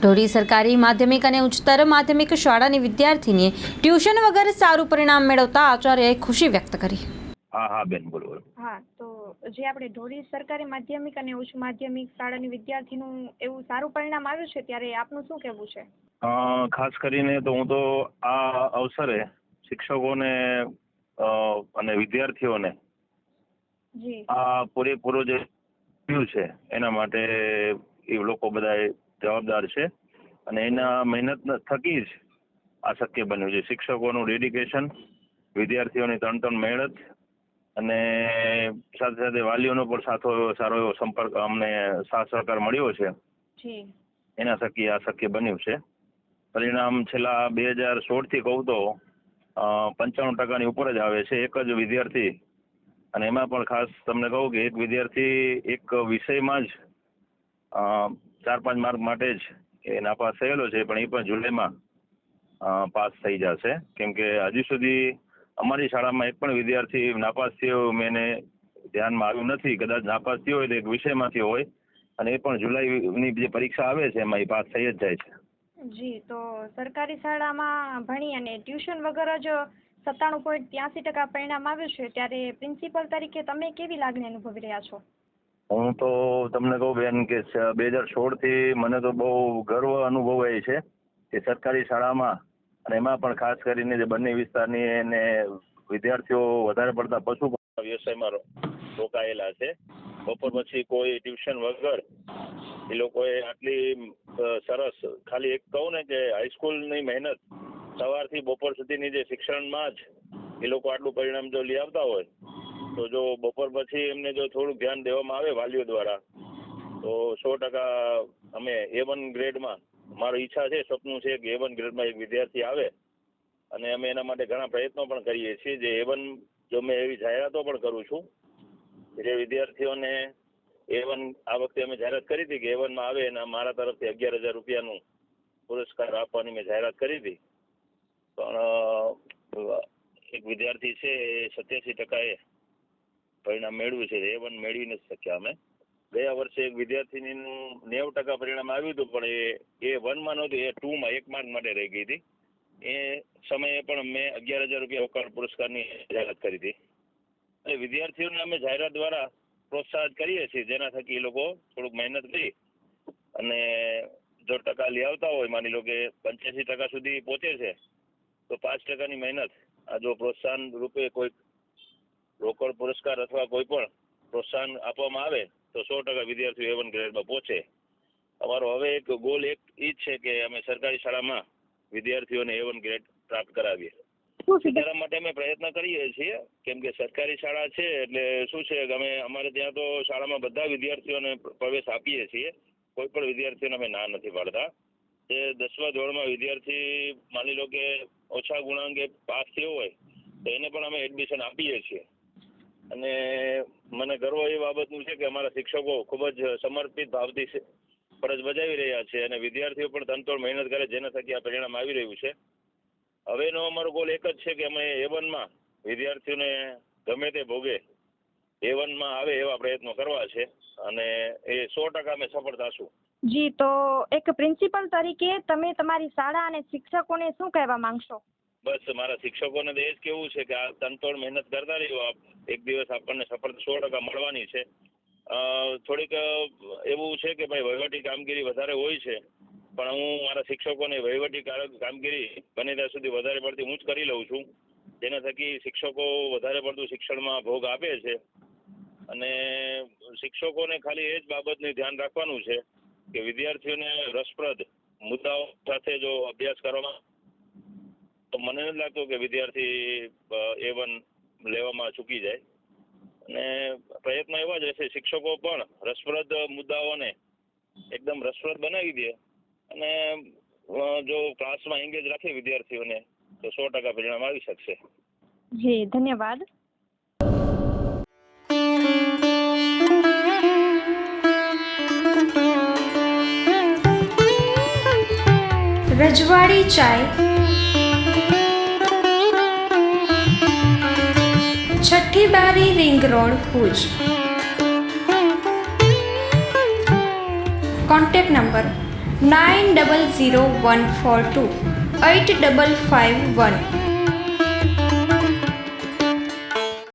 ઢોરી સરકારી માધ્યમિક અને ઉચ્ચતર માધ્યમિક શાળાની વિદ્યાર્થીનીએ ટ્યુશન વગર સારું પરિણામ મેળવતા આચાર્યએ ખુશી વ્યક્ત કરી હા હા બેન બોલો હા તો જે આપણે ઢોરી સરકારી માધ્યમિક અને ઉચ્ચ માધ્યમિક શાળાની વિદ્યાર્થીનું એવું સારું પરિણામ આવ્યું છે ત્યારે આપનું શું કહેવું છે ખાસ કરીને તો હું તો આ અવસરે શિક્ષકોને અને વિદ્યાર્થીઓને આ પૂરેપૂરો જે છે એના માટે એ લોકો બધાએ જવાબદાર છે અને એના મહેનત થકી જ આ શક્ય બન્યું છે શિક્ષકોનું ડેડિકેશન વિદ્યાર્થીઓની ત્રણ ત્રણ મહેનત અને સાથે સાથે વાલીઓનો પણ સાથો એવો સારો એવો સંપર્ક અમને સાથ સહકાર મળ્યો છે એના શક્ય આ શક્ય બન્યું છે પરિણામ છેલ્લા બે હજાર થી કહું તો પંચાણું ટકાની ઉપર જ આવે છે એક જ વિદ્યાર્થી અને એમાં પણ ખાસ તમને કહું કે એક વિદ્યાર્થી એક વિષયમાં જ ચાર પાંચ માર્ક માટે જ એ નાપાસ થયેલો છે પણ એ પણ જુલાઈમાં પાસ થઈ જશે કેમ કે હજી સુધી અમારી શાળામાં એક પણ વિદ્યાર્થી નાપાસ થયો મેં એને ધ્યાનમાં આવ્યું નથી કદાચ નાપાસ થયો હોય તો એક વિષયમાંથી હોય અને એ પણ જુલાઈની જે પરીક્ષા આવે છે એમાં એ પાસ થઈ જ જાય છે જી તો સરકારી શાળામાં ભણી અને ટ્યુશન વગર જ સત્તાણું પોઈન્ટ ત્યાંસી ટકા પરિણામ આવ્યું છે ત્યારે પ્રિન્સિપલ તરીકે તમે કેવી લાગણી અનુભવી રહ્યા છો હું તો તમને કહું બેન કે બે હજાર સોળથી મને તો બહુ ગર્વ અનુભવાય છે કે સરકારી શાળામાં અને એમાં પણ ખાસ કરીને જે બંને વિસ્તારની અને વિદ્યાર્થીઓ વધારે પડતા પશુ વ્યવસાયમાં રોકાયેલા છે બપોર પછી કોઈ ટ્યુશન વગર એ લોકોએ આટલી સરસ ખાલી એક કહું ને કે હાઈસ્કૂલની મહેનત સવારથી બપોર સુધીની જે શિક્ષણમાં જ એ લોકો આટલું પરિણામ જો લઈ આવતા હોય તો જો બપોર પછી એમને જો થોડુંક ધ્યાન દેવામાં આવે વાલીઓ દ્વારા તો સો ટકા અમે એ વન ગ્રેડમાં મારી ઈચ્છા છે સપનું છે કે એ વન ગ્રેડમાં એક વિદ્યાર્થી આવે અને અમે એના માટે ઘણા પ્રયત્નો પણ કરીએ છીએ જે એ વન જો મેં એવી જાહેરાતો પણ કરું છું જે વિદ્યાર્થીઓને એ વન આ વખતે અમે જાહેરાત કરી હતી કે એ વનમાં આવે અને મારા તરફથી અગિયાર હજાર રૂપિયાનું પુરસ્કાર આપવાની મેં જાહેરાત કરી હતી પણ એક વિદ્યાર્થી છે એ સત્યાસી ટકાએ પરિણામ મેળવ્યું છે એ વન મેળવી નથી શક્યા અમે ગયા વર્ષે એક વિદ્યાર્થીનીનું નેવું ટકા પરિણામ આવ્યું હતું પણ એ એ વનમાં નહોતું એ ટુમાં એક માર્ક માટે રહી ગઈ હતી એ સમયે પણ મેં અગિયાર હજાર રૂપિયા વકાળ પુરસ્કારની જાહેરાત કરી હતી એ વિદ્યાર્થીઓને અમે જાહેરાત દ્વારા પ્રોત્સાહિત કરીએ છીએ જેના થકી એ લોકો થોડુંક મહેનત કરી અને જો ટકા લઈ આવતા હોય માની લો કે પંચ્યાસી ટકા સુધી પહોંચે છે તો પાંચ ટકાની મહેનત આ જો પ્રોત્સાહન રૂપે કોઈક રોકડ પુરસ્કાર અથવા કોઈ પણ પ્રોત્સાહન આપવામાં આવે તો સો ટકા વિદ્યાર્થીઓ એવન વન ગ્રેડમાં પહોંચે અમારો હવે એક ગોલ એક એ જ છે કે અમે સરકારી શાળામાં વિદ્યાર્થીઓને એ વન ગ્રેડ પ્રાપ્ત કરાવીએ એટલા માટે અમે પ્રયત્ન કરીએ છીએ કેમ કે સરકારી શાળા છે એટલે શું છે કે અમે અમારે ત્યાં તો શાળામાં બધા વિદ્યાર્થીઓને પ્રવેશ આપીએ છીએ કોઈ પણ વિદ્યાર્થીઓને અમે ના નથી પાડતા તે દસમા ધોરણમાં વિદ્યાર્થી માની લો કે ઓછા ગુણાંકે પાસ થયો હોય તો એને પણ અમે એડમિશન આપીએ છીએ અને મને ગર્વ એ બાબતનું છે કે અમારા શિક્ષકો ખૂબ જ સમર્પિત ભાવથી ફરજ બજાવી રહ્યા છે અને વિદ્યાર્થીઓ પણ તનતોડ મહેનત કરે જેના થકી આ પરિણામ આવી રહ્યું છે હવેનો અમારો ગોલ એક જ છે કે અમે એ વનમાં વિદ્યાર્થીઓને ગમે તે ભોગે એ વનમાં આવે એવા પ્રયત્નો કરવા છે અને એ સો ટકા અમે સફળ થશું જી તો એક પ્રિન્સિપલ તરીકે તમે તમારી શાળા અને શિક્ષકોને શું કહેવા માંગશો બસ મારા શિક્ષકોને તો એ જ કેવું છે કે આ તનતોડ મહેનત કરતા રહ્યો આપ એક દિવસ આપણને સફળ સો ટકા મળવાની છે થોડીક એવું છે કે ભાઈ વહીવટી કામગીરી વધારે હોય છે પણ હું મારા શિક્ષકોને વહીવટી કામગીરી બને ત્યાં સુધી વધારે પડતી હું જ કરી લઉં છું જેના થકી શિક્ષકો વધારે પડતું શિક્ષણમાં ભોગ આપે છે અને શિક્ષકોને ખાલી એ જ બાબતનું ધ્યાન રાખવાનું છે કે વિદ્યાર્થીઓને રસપ્રદ મુદ્દાઓ સાથે જો અભ્યાસ કરવામાં તો મને નથી લાગતું કે વિદ્યાર્થી એ વન લેવામાં ચૂકી જાય અને પ્રયત્ન એવા જ રહેશે શિક્ષકો પણ રસપ્રદ મુદ્દાઓને એકદમ રસપ્રદ બનાવી દે અને જો ક્લાસમાં એન્ગેજ રાખે વિદ્યાર્થીઓને તો સો ટકા પરિણામ આવી શકશે જી ધન્યવાદ રજવાડી ચાય Road Hooge. Contact number 900142 8551.